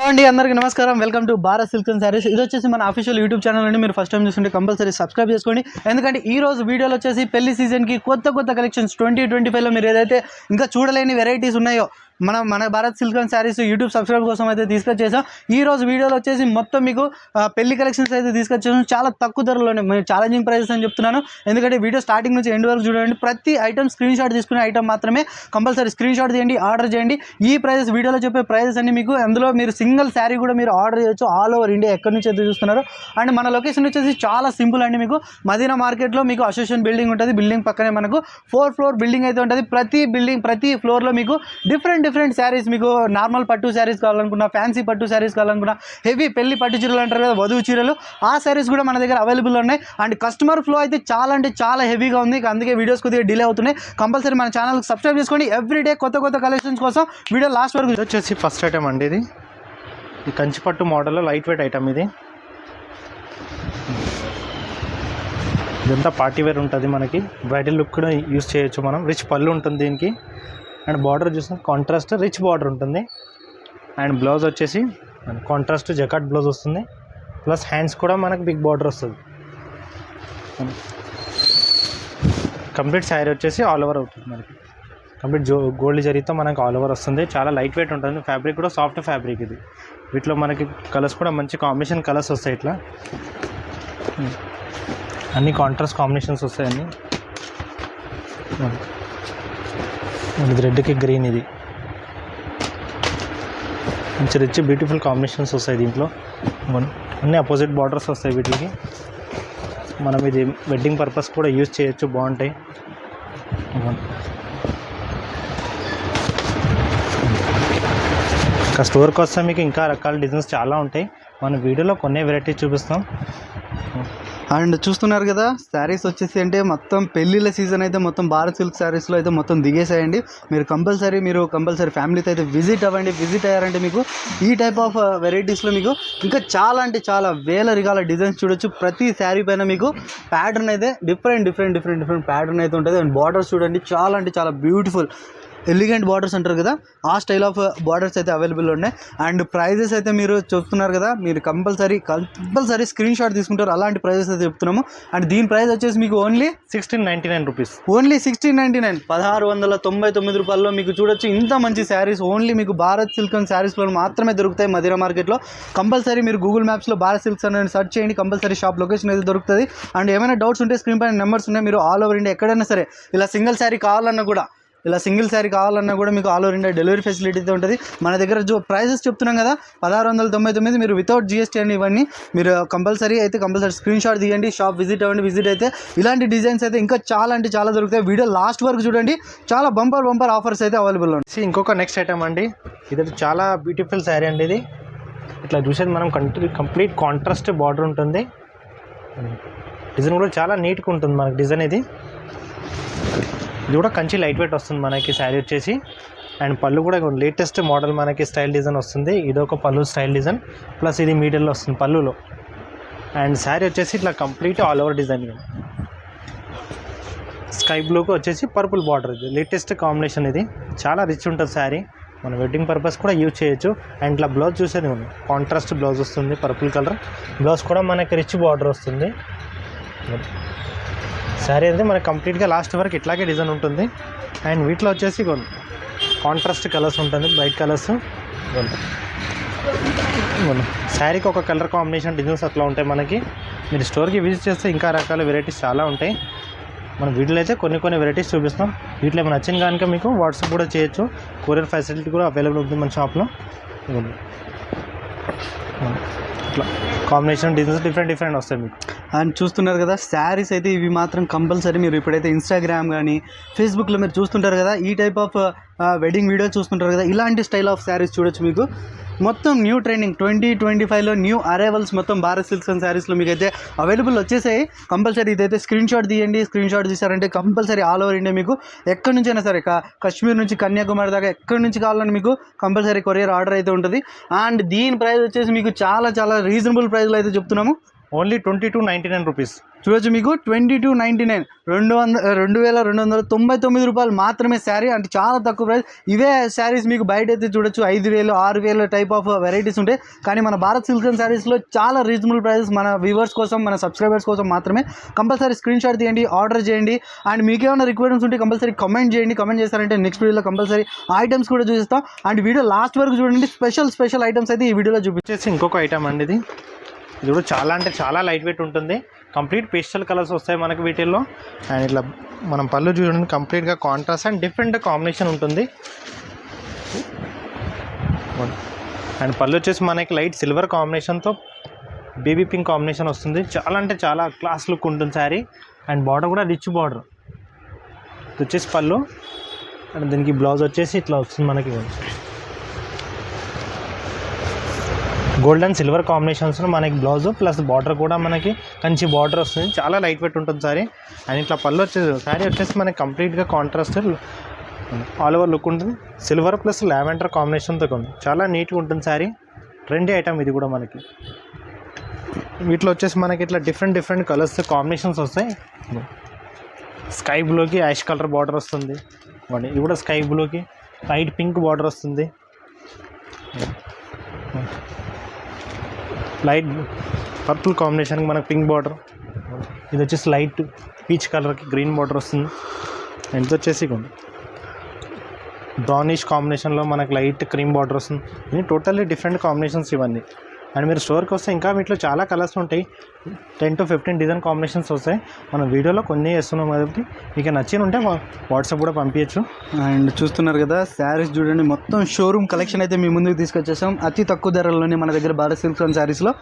అండి అందరికీ నమస్కారం. Welcome to Bharat Silk and Sarees ఇది వచ్చేసి మన అఫీషియల్ యూట్యూబ్ ఛానల్ అండి. మీరు ఫస్ట్ టైం చూస్తుంటే కంపల్సరీ సబ్స్క్రైబ్ చేసుకోండి. ఎందుకంటే ఈ రోజు వీడియోలో వచ్చేసి పెళ్ళి సీజన్కి కొత్త కొత్త కలెక్షన్స్ ట్వంటీ ట్వంటీ ఫైవ్లో మీరు ఏదైతే ఇంకా చూడలేని వెరైటీస్ ఉన్నాయో మన మన Bharat Silk and Sarees YouTube subscribe కోసం అయితే తీసుకొచ్చేసాం. ఈ రోజు వీడియోలో వచ్చేసి మొత్తం మీకు పెళ్ళి కలెక్షన్స్ అయితే తీసుకొచ్చేసాం. చాలా తక్కువ ధరలోనే ఛాలెంజింగ్ ప్రైజెస్ అని చెప్తున్నాను. ఎందుకంటే వీడియో స్టార్టింగ్ నుంచి ఎండ్ వరకు చూడండి. ప్రతి ఐటమ్ స్క్రీన్ షాట్ తీసుకునే ఐటమ్ మాత్రమే కంపల్సరీ స్క్రీన్ షాట్ తీయండి ఆర్డర్ చేయండి. ఈ ప్రైజెస్ వీడియోలో చెప్పే ప్రైజెస్ అన్ని మీకు అందులో మీరు సింగిల్ శారీ కూడా మీరు ఆర్డర్ చేయొచ్చు. ఆల్ ఓవర్ ఇండియా ఎక్కడి నుంచి అయితే చూస్తున్నారు. అండ్ మన లొకేషన్ వచ్చేసి చాలా సింపుల్ అండి మీకు. మదీనా మార్కెట్లో మీకు అసోసియేషన్ బిల్డింగ్ ఉంటుంది. బిల్డింగ్ పక్కనే మనకు ఫోర్ ఫ్లోర్ బిల్డింగ్ అయితే ఉంటుంది. ప్రతి బిల్డింగ్ ప్రతి ఫ్లోర్లో మీకు డిఫరెంట్ డిఫరెంట్ శారీస్ మీకు నార్మల్ పట్టు శారీస్ కావాలనుకున్నా ఫ్యాన్సీ పట్టు శారీస్ కావాలనుకున్నా హెవీ పెళ్ళి పట్టు చీరలు అంటారు కదా వధువు చీరలు ఆ శారీస్ కూడా మన దగ్గర అవైలబుల్ ఉన్నాయి. అండ్ కస్టమర్ ఫ్లో అయితే చాలా అంటే చాలా హెవీగా ఉంది. అందుకే వీడియోస్ కొద్దిగా డిలే అవుతున్నాయి. కంపల్సరీ మన ఛానల్ సబ్స్క్రైబ్ చేసుకోండి ఎవ్రీడే కొత్త కొత్త కలెక్షన్స్ కోసం వీడియో లాస్ట్ వరకు వచ్చేసి ఫస్ట్ ఐటమ్ అండి ఇది. ఈ కంచిపట్టు మోడల్లో లైట్ వెయిట్ ఐటమ్ ఇది. ఇదంతా పార్టీ వేర్ ఉంటుంది మనకి. బ్రైడల్ లుక్ కూడా యూస్ చేయొచ్చు మనం. రిచ్ పళ్ళు ఉంటుంది దీనికి. అండ్ బార్డర్ చూసిన కాంట్రాస్ట్ రిచ్ బార్డర్ ఉంటుంది. అండ్ బ్లౌజ్ వచ్చేసి కాంట్రాస్ట్ జకాట్ బ్లౌజ్ వస్తుంది. ప్లస్ హ్యాండ్స్ కూడా మనకి బిగ్ బార్డర్ వస్తుంది. కంప్లీట్ శారీ వచ్చేసి ఆల్ ఓవర్ అవుతుంది మనకి. కంప్లీట్ జో గోల్డ్ జరీతో మనకి ఆల్ ఓవర్ వస్తుంది. చాలా లైట్ వెయిట్ ఉంటుంది. ఫ్యాబ్రిక్ కూడా సాఫ్ట్ ఫ్యాబ్రిక్ ఇది. వీటిలో మనకి కలర్స్ కూడా మంచి కాంబినేషన్ కలర్స్ వస్తాయి ఇట్లా. అన్ని కాంట్రాస్ట్ కాంబినేషన్స్ వస్తాయండి ఇది రెడ్కి గ్రీన్ ఇది. మంచి రిచ్ బ్యూటిఫుల్ కాంబినేషన్స్ వస్తాయి దీంట్లో. వన్- అన్ని అపోజిట్ బార్డర్స్ వస్తాయి వీటికి. మనం ఇది వెడ్డింగ్ పర్పస్ కూడా యూజ్ చేయొచ్చు బాగుంటాయి. ఇంకా స్టోర్కి వస్తే మీకు ఇంకా రకాల డిజైన్స్ చాలా ఉంటాయి. మన వీడియోలో కొన్ని వెరైటీస్ చూపిస్తాం. అండ్ చూస్తున్నారు కదా శారీస్ వచ్చేసి అంటే మొత్తం పెళ్ళిళ్ళ సీజన్ అయితే మొత్తం భారత్ సిల్క్ శారీస్లో అయితే మొత్తం దిగేసాయండి మీరు కంపల్సరీ మీరు కంపల్సరీ ఫ్యామిలీతో అయితే విజిట్ అవ్వండి విజిట్ అయ్యారంటే మీకు ఈ టైప్ ఆఫ్ వెరైటీస్లో మీకు ఇంకా చాలా అంటే చాలా వేల రకాల డిజైన్స్ చూడొచ్చు. ప్రతి శారీ పైన మీకు ప్యాటర్న్ అయితే different different different different pattern అయితే ఉంటుంది. అండ్ బార్డర్స్ చూడండి చాలా అంటే చాలా బ్యూటిఫుల్ ఎలిగెంట్ బార్డర్స్ అంటారు కదా ఆ స్టైల్ ఆఫ్ బార్డర్స్ అయితే అవైలబుల్ ఉన్నాయి. అండ్ ప్రైజెస్ అయితే మీరు చెప్తున్నారు కదా మీరు కంపల్సరీ కంపల్సరీ స్క్రీన్ షాట్ తీసుకుంటారు. అలాంటి ప్రైజెస్ అయితే చెప్తున్నాము. అండ్ దీని ప్రైస్ వచ్చేసి మీకు only sixteen ninety nine rupees. Only sixteen ninety nine. పదహారు వందల తొంభై తొమ్మిది రూపాయల్లో మీకు చూడొచ్చు. ఇంత మంచి శారీస్ ఓన్లీ మీకు భారత్ సిల్క్ అండ్ శారీస్లో మాత్రమే దొరుకుతాయి మదిరా మార్కెట్లో. కంపల్సరీ మీరు గూగుల్ మ్యాప్స్లో భారత్ సిల్క్స్ అని సెర్చ్ చేయండి. కంపల్సరీ షాప్ లొకేషన్ అయితే దొరుకుతుంది. అండ్ ఏమైనా డౌట్స్ ఉంటే స్క్రీన్ పైన నెంబర్స్ ఉన్నాయి. మీరు ఆల్ ఓవర్ ఇండియా ఎక్కడైనా సరే ఇలా సింగిల్ శారీ కావాలన్నా కూడా ఇలా సింగిల్ శారీ కావాలన్నా కూడా మీకు all over India delivery facility ఉంటుంది. మన దగ్గర జో ప్రైసెస్ చెప్తున్నాం కదా పదహారు వందల తొంభై తొమ్మిది మీరు వితౌట్ జిఎస్టీ అని ఇవన్నీ మీరు కంపల్సరీ అయితే కంపల్సరీ స్క్రీన్ షాట్ తీయండి షాప్ విజిట్ అవ్వండి విజిట్ అయితే. ఇలాంటి డిజైన్స్ అయితే ఇంకా చాలా అంటే చాలా దొరుకుతాయి. వీడియో లాస్ట్ వరకు చూడండి. చాలా బంపర్ బంపర్ ఆఫర్స్ అయితే అవైలబుల్ ఉన్నాయి. ఇంకొక నెక్స్ట్ ఐటమ్ అండి. ఇది చాలా బ్యూటిఫుల్ శారీ అండి ఇది. ఇట్లా చూసేది మనం కంట్రీ కంప్లీట్ కాంట్రాస్ట్ బార్డర్ ఉంటుంది. డిజైన్ కూడా చాలా నీట్గా ఉంటుంది మనకి డిజైన్ ఇది. ఇది కూడా కంచి లైట్ వెయిట్ వస్తుంది మనకి శారీ వచ్చేసి. అండ్ పళ్ళు కూడా లేటెస్ట్ మోడల్ మనకి స్టైల్ డిజైన్ వస్తుంది. ఇది ఒక పళ్ళు స్టైల్ డిజైన్. ప్లస్ ఇది మీడియంలో వస్తుంది పళ్ళులో. అండ్ శారీ వచ్చేసి ఇట్లా complete all over design sky బ్లూకి వచ్చేసి పర్పుల్ బార్డర్ ఇది. లేటెస్ట్ కాంబినేషన్ ఇది. చాలా రిచ్ ఉంటుంది శారీ. మన వెడ్డింగ్ పర్పస్ కూడా యూజ్ చేయొచ్చు. అండ్ ఇట్లా బ్లౌజ్ చూసేది ఉంది కాంట్రాస్ట్ బ్లౌజ్ వస్తుంది పర్పుల్ కలర్. బ్లౌజ్ కూడా మనకి రిచ్ బార్డర్ వస్తుంది. శారీ అయితే మనకి కంప్లీట్గా లాస్ట్ వరకు ఇట్లాగే డిజైన్ ఉంటుంది. అండ్ వీటిలో వచ్చేసి కాంట్రాస్ట్ కలర్స్ ఉంటుంది బ్రైట్ కలర్స్ శారీకి ఒక కలర్ కాంబినేషన్ డిజైన్స్ అట్లా ఉంటాయి మనకి. మీరు స్టోర్కి విజిట్ చేస్తే ఇంకా రకాల వెరైటీస్ చాలా ఉంటాయి. మనం వీటిలో అయితే కొన్ని కొన్ని వెరైటీస్ చూపిస్తాం. వీటిలో ఏమైనా నచ్చిన కనుక మీకు వాట్సాప్ కూడా చేయొచ్చు. కొరియర్ ఫెసిలిటీ కూడా అవైలబుల్ ఉంటుంది మన షాప్లో ఇట్లా. కాంబినేషన్ డిజైన్స్ డిఫరెంట్ డిఫరెంట్ వస్తాయి మీకు. అండ్ చూస్తున్నారు కదా శారీస్ అయితే ఇవి మాత్రం కంపల్సరీ మీరు ఇప్పుడైతే ఇన్స్టాగ్రామ్ కానీ ఫేస్బుక్లో మీరు చూస్తుంటారు కదా ఈ టైప్ ఆఫ్ వెడ్డింగ్ వీడియో చూస్తుంటారు కదా ఇలాంటి స్టైల్ ఆఫ్ శారీస్ చూడొచ్చు మీకు. మొత్తం న్యూ ట్రెండింగ్ ట్వంటీ ట్వంటీ ఫైవ్లో న్యూ అరైవల్స్ మొత్తం భారత్ సిల్క్స్ అండ్ శారీస్లో మీకు అయితే అవైలబుల్ వచ్చేసాయి. కంపల్సరీ ఇదైతే స్క్రీన్ షాట్ తీయండి స్క్రీన్ షాట్ తీసారంటే కంపల్సరీ ఆల్ ఓవర్ ఇండియా మీకు. ఎక్కడి నుంచైనా సరే కాశ్మీర్ నుంచి కన్యాకుమారి దాకా ఎక్కడి నుంచి కావాలని మీకు కంపల్సరీ కొరియర్ ఆర్డర్ అయితే ఉంటుంది. అండ్ దీని ప్రైస్ వచ్చేసి మీకు చాలా చాలా రీజనబుల్ ప్రైస్లో అయితే చెప్తున్నాము. Only twenty two ninety nine rupees. చూడొచ్చు మీకు ట్వంటీ టూ నైంటీ నైన్. రెండు వంద రెండు వేల రెండు వందల తొంభై తొమ్మిది రూపాయలు మాత్రమే శారీ అంటే చాలా తక్కువ ప్రైస్ ఇవే శారీస్ మీకు బయట అయితే చూడొచ్చు ఐదు వేలు ఆరు వేలు టైప్ ఆఫ్ వెరైటీస్ ఉంటాయి. కానీ మన భారత్ సిల్క్ అండ్ శారీస్లో చాలా రీజనబుల్ ప్రైసెస్ మన వ్యూవర్స్ కోసం మన సబ్స్క్రైబర్స్ కోసం మాత్రమే. కంపల్సరీ స్క్రీన్ షాట్ తీయండి ఆర్డర్ చేయండి. అండ్ మీకు ఏమైనా రిక్వైర్మెంట్స్ ఉంటే కంపల్సరీ కమెంట్ చేయండి. కమెంట్ చేస్తారంటే నెక్స్ట్ వీడియోలో కంపల్సరీ ఐటమ్స్ కూడా చూపిస్తాం. అండ్ వీడియో లాస్ట్ వరకు చూడండి. స్పెషల్ స్పెషల్ ఐటమ్స్ అయితే ఈ వీడియోలో చూపి వచ్చేసి ఇంకొక ఐటమ్ అండి ఇది. ఇది కూడా చాలా అంటే చాలా లైట్ వెయిట్ ఉంటుంది. కంప్లీట్ పేస్టల్ కలర్స్ వస్తాయి మనకి వీటిల్లో. అండ్ ఇట్లా మనం పళ్ళు చూడండి కంప్లీట్గా కాంట్రాస్ట్ అండ్ డిఫరెంట్ కాంబినేషన్ ఉంటుంది. అండ్ పళ్ళు వచ్చేసి మనకి లైట్ సిల్వర్ కాంబినేషన్తో బేబీ పింక్ కాంబినేషన్ వస్తుంది. చాలా అంటే చాలా క్లాస్ లుక్ ఉంటుంది శారీ అండ్ బార్డర్ కూడా రిచ్ బార్డర్ ఇది వచ్చేసి పళ్ళు. అండ్ దీనికి బ్లౌజ్ వచ్చేసి ఇట్లా వస్తుంది మనకి. గోల్డ్ అండ్ సిల్వర్ కాంబినేషన్స్లో మనకి బ్లౌజ్ ప్లస్ బార్డర్ కూడా మనకి కంచి బార్డర్ వస్తుంది. చాలా లైట్ వెయిట్ ఉంటుంది సారీ అండ్ ఇట్లా పళ్ళు వచ్చేసి శారీ వచ్చేసి మనకి కంప్లీట్గా కాంట్రాస్ట్ ఆల్ ఓవర్ లుక్ ఉంటుంది. సిల్వర్ ప్లస్ లావెండర్ కాంబినేషన్తో ఉంది చాలా నీట్గా ఉంటుంది సారీ ట్రెండీ ఐటమ్ ఇది కూడా మనకి. వీటిలో వచ్చేసి మనకి ఇట్లా డిఫరెంట్ డిఫరెంట్ కలర్స్ కాంబినేషన్స్ వస్తాయి. స్కై బ్లూకి యాష్ కలర్ బార్డర్ వస్తుంది. ఇవ్వండి. ఇది కూడా స్కై బ్లూకి లైట్ పింక్ బార్డర్ వస్తుంది. లైట్ పర్పుల్ కాంబినేషన్కి మనకు పింక్ బార్డర్. ఇది వచ్చేసి లైట్ పీచ్ కలర్కి గ్రీన్ బార్డర్ వస్తుంది. అండ్ ఇది వచ్చేసి బ్రౌనిష్ కాంబినేషన్లో మనకు లైట్ క్రీమ్ బార్డర్ వస్తుంది. ఇది టోటల్లీ డిఫరెంట్ కాంబినేషన్స్ ఇవన్నీ. అండ్ మీరు స్టోర్కి వస్తే ఇంకా వీటిలో చాలా కలర్స్ ఉంటాయి. Ten to fifteen design combinations వస్తాయి. మనం వీడియోలో కొన్ని వేస్తున్నాం కాబట్టి మీకు నచ్చిన ఉంటే వాట్సాప్ కూడా పంపించచ్చు అండ్ చూస్తున్నారు కదా శారీస్ చూడండి మొత్తం షోరూమ్ కలెక్షన్ అయితే మీ ముందుకు తీసుకొచ్చేసాం. అతి తక్కువ ధరల్లోనే మన దగ్గర భారత్ సిల్క్స్ అండ్ శారీస్లో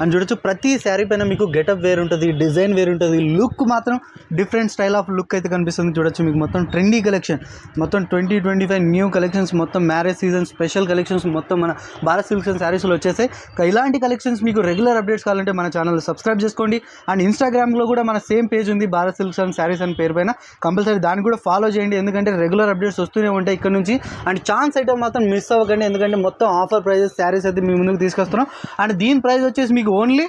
అండ్ చూడొచ్చు ప్రతి శారీ పైన మీకు గెటప్ వేరు ఉంటుంది డిజైన్ వేరు ఉంటుంది లుక్ మాత్రం డిఫరెంట్ స్టైల్ ఆఫ్ లుక్ అయితే కనిపిస్తుంది. చూడొచ్చు మీకు మొత్తం ట్రెండీ కలెక్షన్ మొత్తం twenty twenty five new collections మొత్తం మ్యారేజ్ సీజన్ స్పెషల్ కలెక్షన్స్ మొత్తం మన భారత్ సిల్క్స్ అండ్ శారీస్లో వచ్చేసాయి. ఇలాంటి కలెక్షన్స్ మీకు రెగ్యులర్ అప్డేట్స్ కావాలంటే మన ఛానల్ సబ్స్క్రైబ్ చేసుకోండి. అండ్ ఇన్స్టాగ్రామ్లో కూడా మన సేమ్ పేజ్ ఉంది భారత్ సిల్క్స్ అండ్ శారీస్ అని పేరు పైన. కంపల్సరీ దాన్ని కూడా ఫాలో చేయండి ఎందుకంటే రెగ్యులర్ అప్డేట్స్ వస్తూనే ఉంటాయి ఇక్కడ నుంచి. అండ్ ఛాన్స్ ఐటమ్ మాత్రం మిస్ అవ్వకండి ఎందుకంటే మొత్తం ఆఫర్ ప్రైజెస్ శారీస్ అయితే మీ ముందుకు తీసుకొస్తున్నాం. అండ్ దీని ప్రైస్ వచ్చేసి మీకు only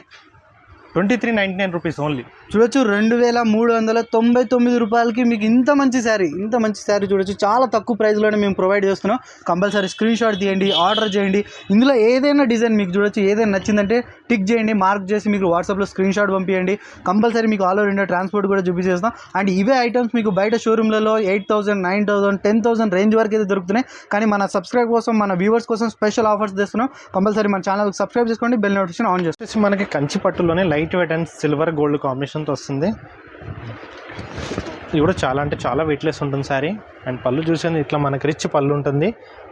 twenty three ninety nine rupees only చూడొచ్చు రెండు వేల మూడు వందల తొంభై తొమ్మిది రూపాయలకి మీకు ఇంత మంచి శారీ ఇంత మంచి శారీ చూడొచ్చు. చాలా తక్కువ ప్రైస్లోనే మేము ప్రొవైడ్ చేస్తున్నాం. కంపల్సరీ స్క్రీన్ షాట్ తీయండి ఆర్డర్ చేయండి. ఇందులో ఏదైనా డిజైన్ మీకు చూడొచ్చు ఏదైనా నచ్చిందంటే టిక్ చేయండి మార్క్ చేసి మీకు వాట్సాప్లో స్క్రీన్ షాట్ పంపించండి కంపల్సరీ మీకు ఆల్ ఓవర్ ఇండియా ట్రాన్స్పోర్ట్ కూడా చూపించేస్తాం అండ్ ఇవే ఐటమ్స్ మీకు బయట షోరూమ్లలో eight thousand nine thousand ten thousand range వరకు అయితే దొరుకుతున్నాయి. కానీ మన సబ్స్క్రైబ్ కోసం మన వ్యూవర్స్ కోసం స్పెషల్ ఆఫర్స్ తెస్తున్నాం. కంపల్సరీ మన ఛానల్కి సబ్స్క్రైబ్ చేసుకోండి బెల్ నోటిఫికేషన్ ఆన్ చేసి మనకి Kanchi పట్టులోనే light weight and silver gold combination కాంబినేషన్తో వస్తుంది. ఇది కూడా చాలా అంటే చాలా వెయిట్లెస్ ఉంటుంది సారీ అండ్ పళ్ళు చూసేది ఇట్లా మనకి రిచ్ పళ్ళు ఉంటుంది.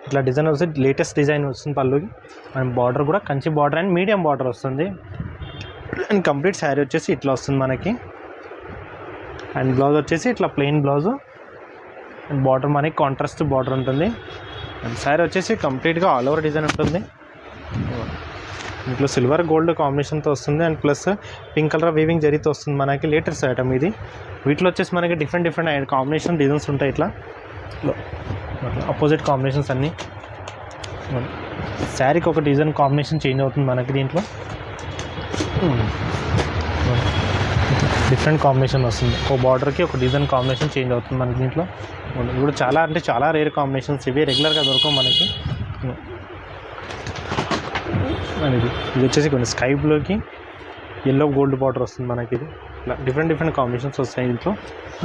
ఇట్లా డిజైన్ వస్తుంది లేటెస్ట్ డిజైన్ వస్తుంది పళ్ళుకి అండ్ బార్డర్ కూడా Kanchi border and medium border వస్తుంది. అండ్ కంప్లీట్ శారీ వచ్చేసి ఇట్లా వస్తుంది మనకి. అండ్ బ్లౌజ్ వచ్చేసి ఇట్లా ప్లెయిన్ బ్లౌజు అండ్ బార్డర్ మనకి కాంట్రాస్ట్ బార్డర్ ఉంటుంది. అండ్ శారీ వచ్చేసి కంప్లీట్గా ఆల్ ఓవర్ డిజైన్ ఉంటుంది. ఇంట్లో సిల్వర్ గోల్డ్ కాంబినేషన్తో వస్తుంది and plus pink colour weaving జరిగితే వస్తుంది మనకి లేటెస్ట్ ఐటమ్ ఇది. వీటిలో వచ్చేసి మనకి డిఫరెంట్ డిఫరెంట్ కాంబినేషన్ డిజైన్స్ ఉంటాయి ఇట్లా. అపోజిట్ కాంబినేషన్స్ అన్నీ. శారీకి ఒక డిజైన్ కాంబినేషన్ చేంజ్ అవుతుంది మనకి దీంట్లో. డిఫరెంట్ కాంబినేషన్ వస్తుంది. ఒక బార్డర్కి ఒక డిజైన్ కాంబినేషన్ చేంజ్ అవుతుంది మనకి దీంట్లో. ఇవి కూడా చాలా అంటే చాలా రేర్ కాంబినేషన్స్ ఇవి రెగ్యులర్గా దొరకవు మనకి. అండ్ ఇది. ఇది వచ్చేసి కొన్ని స్కై బ్లూకి ఎల్లో గోల్డ్ బార్డర్ వస్తుంది మనకి ఇది. డిఫరెంట్ డిఫరెంట్ కాంబినేషన్స్ వస్తాయి ఇంట్లో.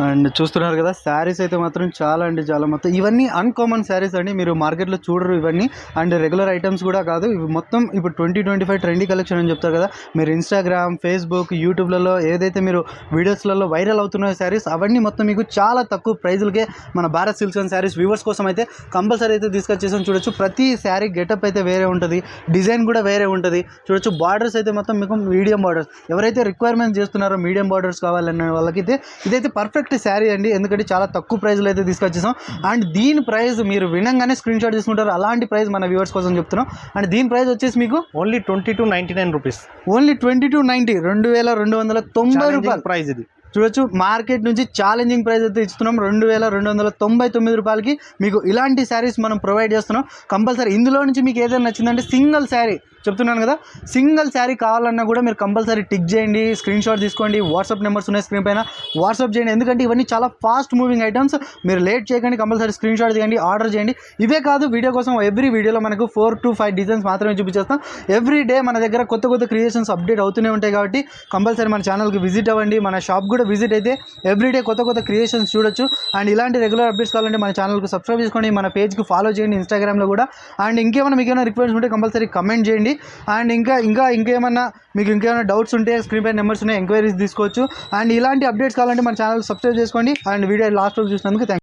అండ్ చూస్తున్నారు కదా శారీస్ అయితే మాత్రం చాలా అంటే చాలా మొత్తం. ఇవన్నీ అన్కామన్ శారీస్ అండి మీరు మార్కెట్లో చూడరు ఇవన్నీ. అండ్ రెగ్యులర్ ఐటమ్స్ కూడా కాదు ఇవి మొత్తం ఇప్పుడు twenty twenty five trendy collection అని చెప్తారు కదా. మీరు ఇన్స్టాగ్రామ్ ఫేస్బుక్ యూట్యూబ్లలో ఏదైతే మీరు వీడియోస్లలో వైరల్ అవుతున్న శారీస్ అవన్నీ మొత్తం మీకు చాలా తక్కువ ప్రైజులకే మన Bharat silks and saris viewers కోసం అయితే కంపల్సరీ అయితే తీసుకొచ్చేసాం చూడొచ్చు. ప్రతి శారీ గెటప్ అయితే వేరే ఉంటుంది డిజైన్ కూడా వేరే ఉంటుంది. చూడొచ్చు బార్డర్స్ అయితే మొత్తం మీకు మీడియం బార్డర్స్ ఎవరైతే రిక్వైర్మెంట్ చేస్తున్నారో మీడియం బార్డర్స్ కావాలన్న వాళ్ళకైతే ఇదైతే పర్ఫెక్ట్ శారీ అండి. ఎందుకంటే చాలా తక్కువ ప్రైస్లో అయితే తీసుకొచ్చేసాం. అండ్ దీని ప్రైస్ మీరు వినంగానే స్క్రీన్ షాట్ తీసుకుంటారు. అలాంటి ప్రైస్ మన వ్యూవర్స్ కోసం చెప్తున్నాం. అండ్ దీని ప్రైస్ వచ్చేసి మీకు only twenty two ninety nine rupees only twenty two ninety రెండు వేల రెండు వందల తొంభై రూపాయలు. ప్రైస్ ఇది. చూడొచ్చు. మార్కెట్ నుంచి ఛాలెంజింగ్ ప్రైస్ అయితే ఇస్తున్నాం. రెండు వేల రెండు వందల తొంభై తొమ్మిది రూపాయలకి మీకు ఇలాంటి శారీస్ మనం ప్రొవైడ్ చేస్తున్నాం. కంపల్సరీ ఇందులో నుంచి మీకు ఏదైనా నచ్చిందంటే సింగిల్ శారీ చెప్తున్నాను కదా. సింగిల్ శారీ కావాలన్నా కూడా మీరు కంపల్సరీ టిక్ చేయండి. స్క్రీన్ షాట్ తీసుకోండి. వాట్సాప్ నెంబర్స్ ఉన్నాయి స్క్రీన్ పైన. వాట్సాప్ చేయండి. ఎందుకంటే ఇవన్నీ చాలా ఫాస్ట్ మూవింగ్ ఐటమ్స్. మీరు లేట్ చేయకండి. కంపల్సరీ స్క్రీన్ షాట్ తీయండి. ఆర్డర్ చేయండి. ఇవే కాదు వీడియో కోసం ఎవ్రీ వీడియోలో మనకు ఫోర్ టు ఫైవ్ డిజైన్స్ మాత్రమే చూపించేస్తాం. ఎవ్రీ డే మన దగ్గర కొత్త కొత్త క్రియేషన్స్ అప్డేట్ అవుతూనే ఉంటాయి కాబట్టి కంపల్సరీ మన ఛానల్కి విజిట్ అవ్వండి. మన షాప్ కూడా విజిట్ అయితే ఎవ్రీడే కొత్త కొత్త క్రియేషన్స్ చూడొచ్చు. అండ్ ఇలాంటి రెగ్యులర్ అప్డేట్స్ కావాలంటే మన ఛానల్కి సబ్స్క్రైబ్ చేసుకోండి మన పేజ్కి ఫాలో చేయండి ఇన్స్టాగ్రామ్లో కూడా. అండ్ ఇంకేమైనా మీకు ఏమైనా రిక్వెస్ట్ ఉంటే కంపల్సరీ కమెంట్ చేయండి. అండ్ ఇంకా ఇంకా ఇంకేమన్నా మీకు ఇంకేమైనా డౌట్స్ ఉంటే స్క్రీన్ పై నెంబర్స్ ఉన్నాయి ఎంక్వైరీస్ తీసుకోవచ్చు. అండ్ ఇలాంటి అప్డేట్స్ కావాలంటే మన ఛానల్ సబ్స్క్రైబ్ చేసుకోండి. అండ్ వీడియో లాస్ట్ వరకు చూసినందుకు థ్యాంక్